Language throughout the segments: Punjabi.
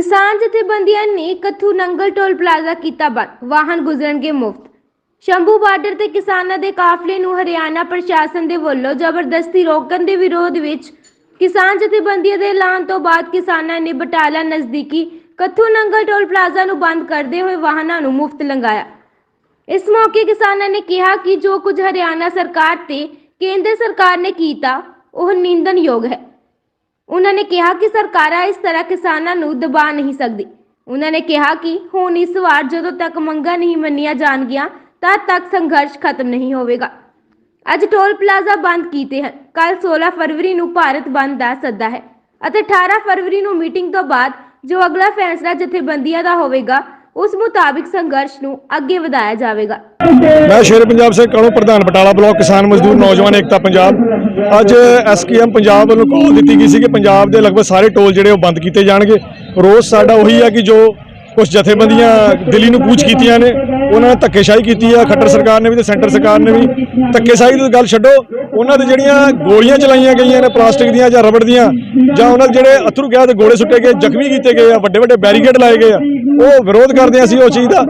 ਕਿਸਾਨ ਜਥੇਬੰਦੀਆਂ ਨੇ ਕੱਥੂ ਨੰਗਲ ਟੋਲ ਪਲਾਜ਼ਾ ਕੀਤਾ ਬੰਦ, ਵਾਹਨ ਗੁਜ਼ਰਨਗੇ ਮੁਫਤ। ਸ਼ੰਭੂ ਬਾਰਡਰ ਤੇ ਕਿਸਾਨਾਂ ਦੇ ਕਾਫਲੇ ਨੂੰ ਹਰਿਆਣਾ ਪ੍ਰਸ਼ਾਸਨ ਦੇ ਵੱਲੋਂ ਜ਼ਬਰਦਸਤੀ ਰੋਕਣ ਦੇ ਵਿਰੋਧ ਵਿੱਚ ਕਿਸਾਨ ਜਥੇਬੰਦੀਆਂ ਦੇ ਐਲਾਨ ਤੋਂ ਬਾਅਦ ਕਿਸਾਨਾਂ ਨੇ ਬਟਾਲਾ ਨਜ਼ਦੀਕੀ ਕੱਥੂ ਨੰਗਲ ਟੋਲ ਪਲਾਜ਼ਾ ਨੂੰ ਬੰਦ ਕਰਦੇ ਹੋਏ ਵਾਹਨਾਂ ਨੂੰ ਮੁਫਤ ਲੰਘਾਇਆ। ਇਸ ਮੌਕੇ ਕਿਸਾਨਾਂ ਨੇ ਕਿਹਾ ਕਿ ਜੋ ਕੁਝ ਹਰਿਆਣਾ ਸਰਕਾਰ ਤੇ ਕੇਂਦਰ ਸਰਕਾਰ ਨੇ ਕੀਤਾ, ਉਹ ਨਿੰਦਣਯੋਗ ਹੈ। ਉਹਨਾਂ ਨੇ ਕਿਹਾ ਕਿ ਸਰਕਾਰਾਂ ਇਸ ਤਰ੍ਹਾਂ ਕਿਸਾਨਾਂ ਨੂੰ ਦਬਾ ਨਹੀਂ ਸਕਦੀ। ਉਹਨਾਂ ਨੇ ਕਿਹਾ ਕਿ ਹੁਣ ਇਸ ਵਾਰ ਜਦੋਂ ਤੱਕ ਮੰਗਾਂ ਨਹੀਂ ਮੰਨੀਆਂ ਜਾਣਗੀਆਂ, ਤਦ ਤੱਕ ਸੰਘਰਸ਼ ਖਤਮ ਨਹੀਂ ਹੋਵੇਗਾ। ਅੱਜ ਟੋਲ ਪਲਾਜ਼ਾ ਬੰਦ ਕੀਤੇ ਹਨ। ਕੱਲ 16 ਫਰਵਰੀ ਨੂੰ ਭਾਰਤ ਬੰਦ ਦਾ ਸੱਦਾ ਹੈ ਅਤੇ 18 ਫਰਵਰੀ ਨੂੰ ਮੀਟਿੰਗ ਤੋਂ ਬਾਅਦ ਜੋ ਅਗਲਾ ਫੈਸਲਾ ਜਥੇਬੰਦੀਆਂ ਦਾ ਹੋਵੇਗਾ ਉਸ ਮੁਤਾਬਿਕ ਸੰਘਰਸ਼ ਨੂੰ ਅੱਗੇ ਵਧਾਇਆ ਜਾਵੇਗਾ। ਮੈਂ ਸ਼ੇਰ ਪੰਜਾਬ ਸਿੰਘ ਕਣੋ ਪ੍ਰਧਾਨ ਬਟਾਲਾ ਬਲਾਕ ਕਿਸਾਨ ਮਜ਼ਦੂਰ ਨੌਜਵਾਨ ਏਕਤਾ ਪੰਜਾਬ। ਅੱਜ ਐਸਕੇਐਮ ਪੰਜਾਬ ਵੱਲੋਂ ਕਾਲ ਦਿੱਤੀ ਗਈ ਸੀ ਕਿ ਪੰਜਾਬ ਦੇ ਲਗਭਗ ਸਾਰੇ ਟੋਲ ਜਿਹੜੇ ਉਹ ਬੰਦ ਕੀਤੇ ਜਾਣਗੇ। ਰੋਸ ਸਾਡਾ ਉਹੀ ਹੈ ਕਿ ਜੋ ਕੁਝ ਜਥੇਬੰਦੀਆਂ ਦਿੱਲੀ ਨੂੰ ਕੂਚ ਕੀਤੀਆਂ ਨੇ, ਉਹਨਾਂ ਨੇ ਧੱਕੇਸ਼ਾਹੀ ਕੀਤੀ ਆ, ਖੱਟਰ ਸਰਕਾਰ ਨੇ ਵੀ ਤੇ ਸੈਂਟਰ ਸਰਕਾਰ ਨੇ ਵੀ। ਧੱਕੇਸ਼ਾਹੀ ਦੀ ਗੱਲ ਛੱਡੋ, ਉਹਨਾਂ ਦੇ ਜਿਹੜੀਆਂ ਗੋਲੀਆਂ ਚਲਾਈਆਂ ਗਈਆਂ ਨੇ ਪਲਾਸਟਿਕ ਦੀਆਂ ਜਾਂ ਰਬੜ ਦੀਆਂ, ਜਾਂ ਉਹਨਾਂ ਦੇ ਜਿਹੜੇ ਅਥਰੂ ਗੈਸ ਦੇ ਗੋਲੇ ਸੁੱਟੇ ਗਏ, ਜ਼ਖਮੀ ਕੀਤੇ ਗਏ ਆ ਵੱਡੇ ਵੱਡੇ ਬੈਰੀਕੇਡ ਲਾਏ ਗਏ ਆ, ਉਹ ਵਿਰੋਧ ਕਰਦੇ ਆ ਅਸੀਂ ਉਸ ਚੀਜ਼ ਦਾ।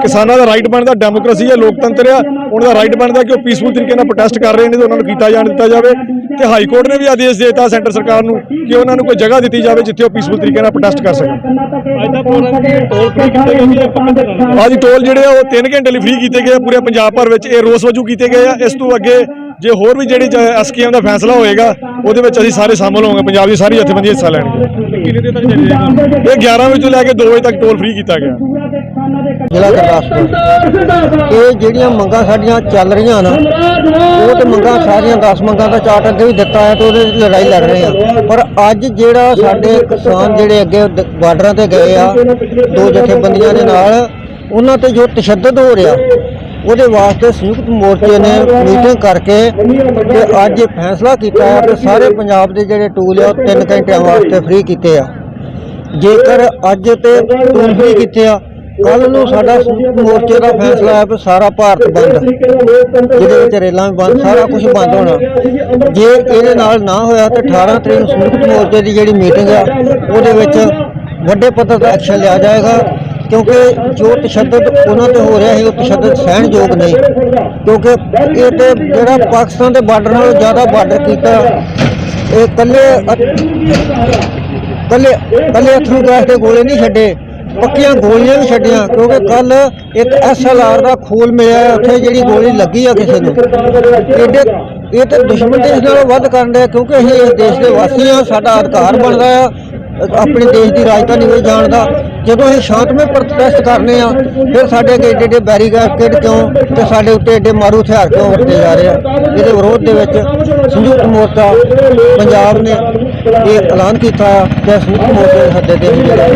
ਕਿਸਾਨਾਂ ਦਾ ਰਾਈਟ ਬਣਦਾ ਡੈਮੋਕ੍ਰੇਸੀ ਆ, ਲੋਕਤੰਤਰ ਆ, ਉਹਨਾਂ ਦਾ ਰਾਈਟ ਬਣਦਾ ਕਿ ਉਹ ਪੀਸਫੁਲ ਤਰੀਕੇ ਨਾਲ ਪ੍ਰੋਟੈਸਟ ਕਰ ਰਹੇ ਨੇ ਤੇ ਉਹਨਾਂ ਨੂੰ ਕੀਤਾ ਜਾਣ ਦਿੱਤਾ ਜਾਵੇ। ਤੇ ਹਾਈ ਕੋਰਟ ਨੇ ਵੀ ਆਦੇਸ਼ ਦਿੱਤਾ ਸੈਂਟਰ ਸਰਕਾਰ ਨੂੰ ਕਿ ਉਹਨਾਂ ਨੂੰ ਕੋਈ ਜਗ੍ਹਾ ਦਿੱਤੀ ਜਾਵੇ ਜਿੱਥੇ ਉਹ ਪੀਸਫੁਲ ਤਰੀਕੇ ਨਾਲ ਪ੍ਰੋਟੈਸਟ ਕਰ ਸਕਣ? ਅੱਜ ਟੋਲ ਜਿਹੜੇ ਆ ਉਹ 3 ਘੰਟੇ ਲਈ ਫ੍ਰੀ ਕੀਤੇ ਗਏ ਆ ਪੂਰੇ ਪੰਜਾਬ ਭਰ ਵਿੱਚ ਇਹ ਰੋਸ ਵਜੋਂ ਕੀਤੇ ਗਏ ਆ ਇਸ ਤੋਂ ਅੱਗੇ ਜੇ ਹੋਰ ਵੀ ਜਿਹੜੀ ਐਸਕੇਐਮ ਦਾ ਫੈਸਲਾ ਹੋਏਗਾ ਉਹਦੇ ਵਿੱਚ ਅਸੀਂ ਸਾਰੇ ਸ਼ਾਮਲ ਹੋਵਾਂਗੇ ਪੰਜਾਬ ਦੀ ਸਾਰੀ ਜਥੇਬੰਦੀਆਂ ਹਿੱਸਾ ਲੈਣਗੇ। ਕਿੰਨੇ ਦਿਨ ਤੱਕ ਚੱਲੇਗਾ? ਇਹ 11 ਵਜੇ ਤੋਂ ਲੈ ਕੇ 2 ਵਜੇ ਤੱਕ ਟੋਲ ਫ੍ਰੀ ਕੀਤਾ ਗਿਆ। ਜ਼ਿਲ੍ਹਾ ਗੁਰਦਾਸਪੁਰ। ਇਹ ਜਿਹੜੀਆਂ ਮੰਗਾਂ ਸਾਡੀਆਂ ਚੱਲ ਰਹੀਆਂ ਨਾ ਉਹ ਤੇ ਮੰਗਾਂ ਸਾਰੀਆਂ 10 ਮੰਗਾਂ ਦਾ ਚਾਰਟ ਅੱਗੇ ਵੀ ਦਿੱਤਾ ਹੈ ਤੇ ਉਹਦੇ ਲੜਾਈ ਲੜ ਰਹੇ ਆ। ਪਰ ਅੱਜ ਜਿਹੜਾ ਸਾਡੇ ਕਿਸਾਨ ਜਿਹੜੇ ਅੱਗੇ ਬਾਰਡਰਾਂ ਤੇ ਗਏ ਆ ਦੋ ਜਥੇਬੰਦੀਆਂ ਦੇ ਨਾਲ ਉਹਨਾਂ ਤੇ ਜੋ ਤਸ਼ੱਦਦ ਹੋ ਰਿਹਾ ਉਹਦੇ ਵਾਸਤੇ ਸੰਯੁਕਤ ਮੋਰਚੇ ਨੇ ਮੀਟਿੰਗ ਕਰਕੇ ਤੇ ਅੱਜ ਇਹ ਫੈਸਲਾ ਕੀਤਾ ਹੈ ਕਿ ਸਾਰੇ ਪੰਜਾਬ ਦੇ ਜਿਹੜੇ ਟੂਲ ਆ ਉਹ 3 ਘੰਟਿਆਂ ਵਾਸਤੇ ਫ੍ਰੀ ਕੀਤੇ ਆ। ਜੇਕਰ ਅੱਜ ਤੇ ਟੂਲ ਫ੍ਰੀ ਕੀਤੇ ਆ ਕੱਲ ਨੂੰ ਸਾਡਾ ਸੰਯੁਕਤ ਮੋਰਚੇ ਦਾ ਫੈਸਲਾ ਹੈ ਕਿ ਸਾਰਾ ਭਾਰਤ ਬੰਦ, ਜਿਹਦੇ ਵਿੱਚ ਰੇਲਾਂ ਵੀ ਬੰਦ, ਸਾਰਾ ਕੁਝ ਬੰਦ ਹੋਣਾ। ਜੇ ਇਹਦੇ ਨਾਲ ਨਾ ਹੋਇਆ ਤਾਂ 18 ਤਰੀਕ ਨੂੰ ਸੰਯੁਕਤ ਮੋਰਚੇ ਦੀ ਜਿਹੜੀ ਮੀਟਿੰਗ ਆ, ਉਹਦੇ ਵਿੱਚ ਵੱਡੇ ਪੱਧਰ ਦਾ ਐਕਸ਼ਨ ਲਿਆ ਜਾਏਗਾ। ਕਿਉਂਕਿ ਜੋ ਤਸ਼ੱਦਦ ਉਹਨਾਂ ਤੇ ਹੋ ਰਿਹਾ ਹੈ ਉਹ ਤਸ਼ੱਦਦ ਸਹਿਣਯੋਗ ਨਹੀਂ ਕਿਉਂਕਿ ਇਹ ਤੇ ਜਿਹੜਾ ਪਾਕਿਸਤਾਨ ਦੇ ਬਾਰਡਰ ਨਾਲੋਂ ਜ਼ਿਆਦਾ ਬਾਰਡਰ ਕੀਤਾ, ਇਹ ਕੱਲੇ ਕੱਲੇ ਕੱਲੇ ਅਥਰੂ ਗੈਸ ਦੇ ਗੋਲੇ ਨਹੀਂ ਛੱਡੇ, ਪੱਕੀਆਂ ਗੋਲੀਆਂ ਵੀ ਛੱਡੀਆਂ, ਕਿਉਂਕਿ ਕੱਲ ਇੱਕ ਐਸਐਲਆਰ ਦਾ ਖੋਲ ਮਿਲਿਆ ਉੱਥੇ ਜਿਹੜੀ ਗੋਲੀ ਲੱਗੀ ਆ ਕਿਸੇ ਨੂੰ। ਇਹਦੇ ਇਹ ਤੇ ਦੁਸ਼ਮਣ ਦੇਸ਼ ਨਾਲੋਂ ਵੱਧ ਕਰਨ ਦੇ ਕਿਉਂਕਿ ਅਸੀਂ ਇਸ ਦੇਸ਼ ਦੇ ਵਾਸੀ ਹਾਂ, ਸਾਡਾ ਅਧਿਕਾਰ ਬਣਦਾ ਆ। ਆਪਣੇ ਦੇਸ਼ ਦੀ ਰਾਜਧਾਨੀ ਵਿੱਚ ਜਾਣ ਦਾ। ਜਦੋਂ ਅਸੀਂ ਸ਼ਾਂਤਮਈ ਪ੍ਰੋਟੈਸਟ ਕਰਨੇ ਆ, ਫਿਰ ਸਾਡੇ ਅੱਗੇ ਏਡੇ ਏਡੇ ਬੈਰੀਕੇਡ ਕਿਉਂ? ਤੇ ਸਾਡੇ ਉੱਤੇ ਏਡੇ ਮਾਰੂ ਹਥਿਆਰ ਕਿਉਂ ਵਰਤੇ ਜਾ ਰਹੇ ਆ? ਇਹਦੇ ਵਿਰੋਧ ਦੇ ਵਿੱਚ ਸੰਯੁਕਤ ਮੋਰਚਾ ਪੰਜਾਬ ਨੇ ਇਹ ਐਲਾਨ ਕੀਤਾ ਕਿ ਸੰਯੁਕਤ ਮੋਰਚੇ ਦੇ ਸੱਦੇ ਤੇ ਅਸੀਂ ਜਿਹੜਾ